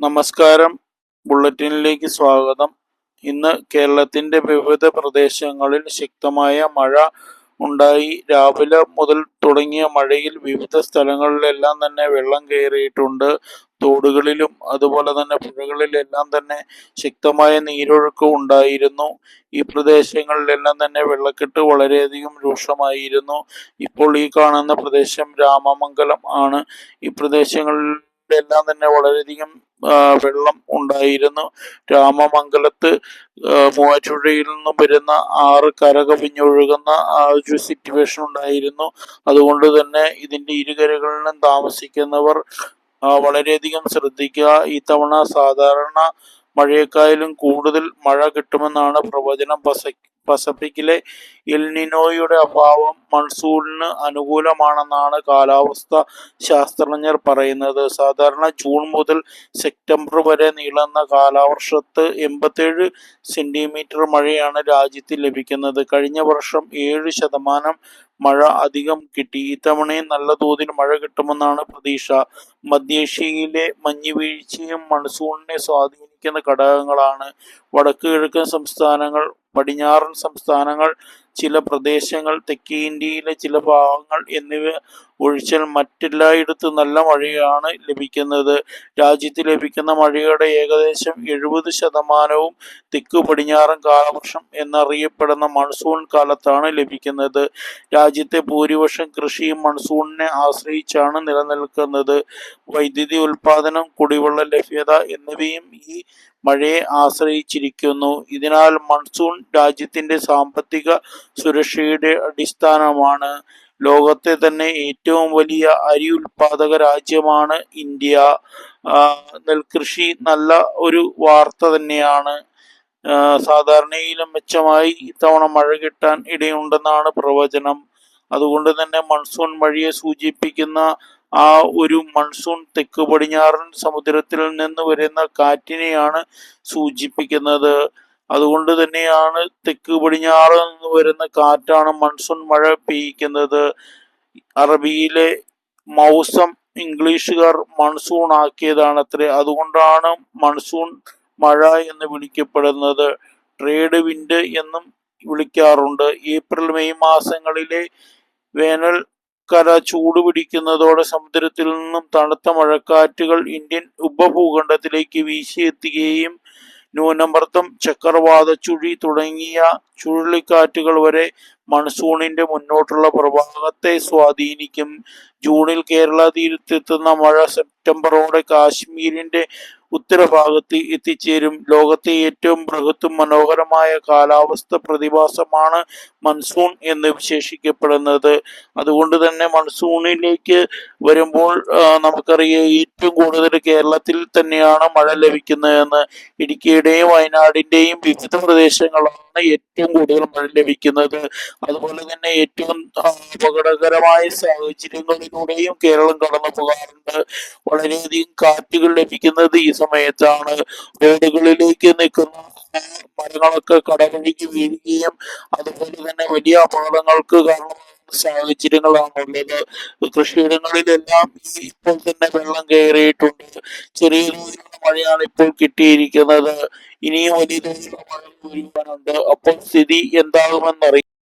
നമസ്കാരം. ബുള്ളറ്റിനിലേക്ക് സ്വാഗതം. ഇന്ന് കേരളത്തിന്റെ വിവിധ പ്രദേശങ്ങളിൽ ശക്തമായ മഴ ഉണ്ടായി. രാവിലെ മുതൽ തുടങ്ങിയ മഴയിൽ വിവിധ സ്ഥലങ്ങളിലെല്ലാം തന്നെ വെള്ളം കയറിയിട്ടുണ്ട്. തോടുകളിലും അതുപോലെ തന്നെ പുഴകളിലെല്ലാം തന്നെ ശക്തമായ നീരൊഴുക്ക് ഉണ്ടായിരുന്നു. ഈ പ്രദേശങ്ങളിലെല്ലാം തന്നെ വെള്ളക്കെട്ട് വളരെയധികം രൂക്ഷമായിരുന്നു. ഇപ്പോൾ ഈ കാണുന്ന പ്രദേശം രാമമംഗലം ആണ്. ഈ പ്രദേശങ്ങളിൽ എല്ലാം തന്നെ വളരെയധികം വെള്ളം ഉണ്ടായിരുന്നു. രാമമംഗലത്ത് മൂവാറ്റുപുഴയിൽ നിന്നും വരുന്ന ആറ് കരകവിഞ്ഞൊഴുകുന്ന ആ ഒരു സിറ്റുവേഷൻ ഉണ്ടായിരുന്നു. അതുകൊണ്ട് തന്നെ ഇതിന്റെ ഇരുകരകളിലും താമസിക്കുന്നവർ വളരെയധികം ശ്രദ്ധിക്കുക. ഈ തവണ സാധാരണ മഴയേക്കാളും കൂടുതൽ മഴ കിട്ടുമെന്നാണ് പ്രവചനം പസ പസഫിക്കിലെ എൽനിനോയുടെ അഭാവം മൺസൂണിന് അനുകൂലമാണെന്നാണ് കാലാവസ്ഥ ശാസ്ത്രജ്ഞർ പറയുന്നത്. സാധാരണ ജൂൺ മുതൽ സെപ്റ്റംബർ വരെ നീളുന്ന കാലവർഷത്ത് എൺപത്തേഴ് സെന്റിമീറ്റർ മഴയാണ് രാജ്യത്ത് ലഭിക്കുന്നത്. കഴിഞ്ഞ വർഷം ഏഴ് ശതമാനം മഴ അധികം കിട്ടി. ഇത്തവണയും നല്ല തോതിൽ മഴ കിട്ടുമെന്നാണ് പ്രതീക്ഷ. മധ്യേഷ്യയിലെ മഞ്ഞുവീഴ്ചയും മൺസൂണിനെ സ്വാധീനിക്കുന്ന ഘടകങ്ങളാണ് വടക്ക് കിഴക്കൻ സംസ്ഥാനങ്ങൾ പടിഞ്ഞാറൻ സംസ്ഥാനങ്ങൾ ചില പ്രദേശങ്ങൾ തെക്കേ ഇന്ത്യയിലെ ചില ഭാഗങ്ങൾ എന്നിവ ഒഴിച്ചാൽ മറ്റെല്ലായിടത്തും നല്ല മഴയാണ് ലഭിക്കുന്നത്. രാജ്യത്ത് ലഭിക്കുന്ന മഴയുടെ ഏകദേശം എഴുപത് ശതമാനവും തെക്കു പടിഞ്ഞാറൻ കാലവർഷം എന്നറിയപ്പെടുന്ന മൺസൂൺ കാലത്താണ് ലഭിക്കുന്നത്. രാജ്യത്തെ ഭൂരിപക്ഷം കൃഷിയും മൺസൂണിനെ ആശ്രയിച്ചാണ് നിലനിൽക്കുന്നത്. വൈദ്യുതി ഉൽപാദനം കുടിവെള്ള ലഭ്യത എന്നിവയും ഈ മഴയെ ആശ്രയിച്ചിരിക്കുന്നു. ഇതിനാൽ മൺസൂൺ രാജ്യത്തിന്റെ സാമ്പത്തിക സുരക്ഷയുടെ അടിസ്ഥാനമാണ്. ലോകത്തെ തന്നെ ഏറ്റവും വലിയ അരി ഉൽപാദക രാജ്യമാണ് ഇന്ത്യ. നെൽകൃഷി നല്ല ഒരു വാർത്ത തന്നെയാണ്. സാധാരണയിലും മെച്ചമായി ഇത്തവണ മഴ കിട്ടാൻ ഇടയുണ്ടെന്നാണ് പ്രവചനം. അതുകൊണ്ട് തന്നെ മൺസൂൺ മഴയെ സൂചിപ്പിക്കുന്ന ആ ഒരു മൺസൂൺ തെക്ക് പടിഞ്ഞാറൻ സമുദ്രത്തിൽ നിന്ന് വരുന്ന കാറ്റിനെയാണ് സൂചിപ്പിക്കുന്നത്. അതുകൊണ്ട് തന്നെയാണ് തെക്ക് പടിഞ്ഞാറ് നിന്ന് വരുന്ന കാറ്റാണ് മൺസൂൺ മഴ പെയ്യിക്കുന്നത്. അറബിയിലെ മൗസം ഇംഗ്ലീഷുകാർ മൺസൂൺ ആക്കിയതാണ് അത്രേ. അതുകൊണ്ടാണ് മൺസൂൺ മഴ എന്ന് വിളിക്കപ്പെടുന്നത്. ട്രേഡ് വിൻഡ് എന്നും വിളിക്കാറുണ്ട്. ഏപ്രിൽ മെയ് മാസങ്ങളിലെ വേനൽ കര ചൂട് പിടിക്കുന്നതോടെ സമുദ്രത്തിൽ നിന്നും തണുത്ത മഴക്കാറ്റുകൾ ഇന്ത്യൻ ഉപഭൂഖണ്ഡത്തിലേക്ക് വീശിയെത്തുകയും ന്യൂനമർദ്ദം ചക്രവാത ചുഴി തുടങ്ങിയ ചുഴലിക്കാറ്റുകൾ വരെ മൺസൂണിന്റെ മുന്നോട്ടുള്ള പ്രവാഹത്തെ സ്വാധീനിക്കും. ജൂണിൽ കേരള തീരത്തെത്തുന്ന മഴ സെപ്റ്റംബറോടെ കാശ്മീരിന്റെ ഉത്തരഭാഗത്ത് എത്തിച്ചേരും. ലോകത്തെ ഏറ്റവും ബൃഹത്തും മനോഹരമായ കാലാവസ്ഥ പ്രതിഭാസമാണ് മൺസൂൺ എന്ന് വിശേഷിക്കപ്പെടുന്നത്. അതുകൊണ്ട് തന്നെ മൺസൂണിലേക്ക് വരുമ്പോൾ നമുക്കറിയാം ഏറ്റവും കൂടുതൽ കേരളത്തിൽ തന്നെയാണ് മഴ ലഭിക്കുന്നതെന്ന്. ഇടുക്കിയുടെയും വയനാടിന്റെയും വിവിധ പ്രദേശങ്ങളാണ് ഏറ്റവും കൂടുതൽ മഴ ലഭിക്കുന്നത്. അതുപോലെ തന്നെ ഏറ്റവും അപകടകരമായ സാഹചര്യങ്ങളിലൂടെയും കേരളം കടന്നു പോകാറുണ്ട് വളരെയധികം കാറ്റുകൾ ലഭിക്കുന്നത് ഈ സമയത്താണ് വീടുകളിലേക്ക് നിൽക്കുന്ന മരങ്ങളൊക്കെ കടവഴിക്ക് വീഴുകയും അതുപോലെ തന്നെ വലിയ അപകടങ്ങൾക്ക് കാരണമാകുന്ന സാഹചര്യങ്ങളാണുള്ളത് കൃഷിയിടങ്ങളിലെല്ലാം ഈ ഇപ്പോൾ തന്നെ വെള്ളം കയറിയിട്ടുണ്ട്. ചെറിയ തോതിലുള്ള മഴയാണ് ഇപ്പോൾ കിട്ടിയിരിക്കുന്നത്. ഇനിയും വലിയ തോതിലുള്ള മഴ വരുവാനുണ്ട് അപ്പോൾ സ്ഥിതി എന്താകുമെന്നറിയാം.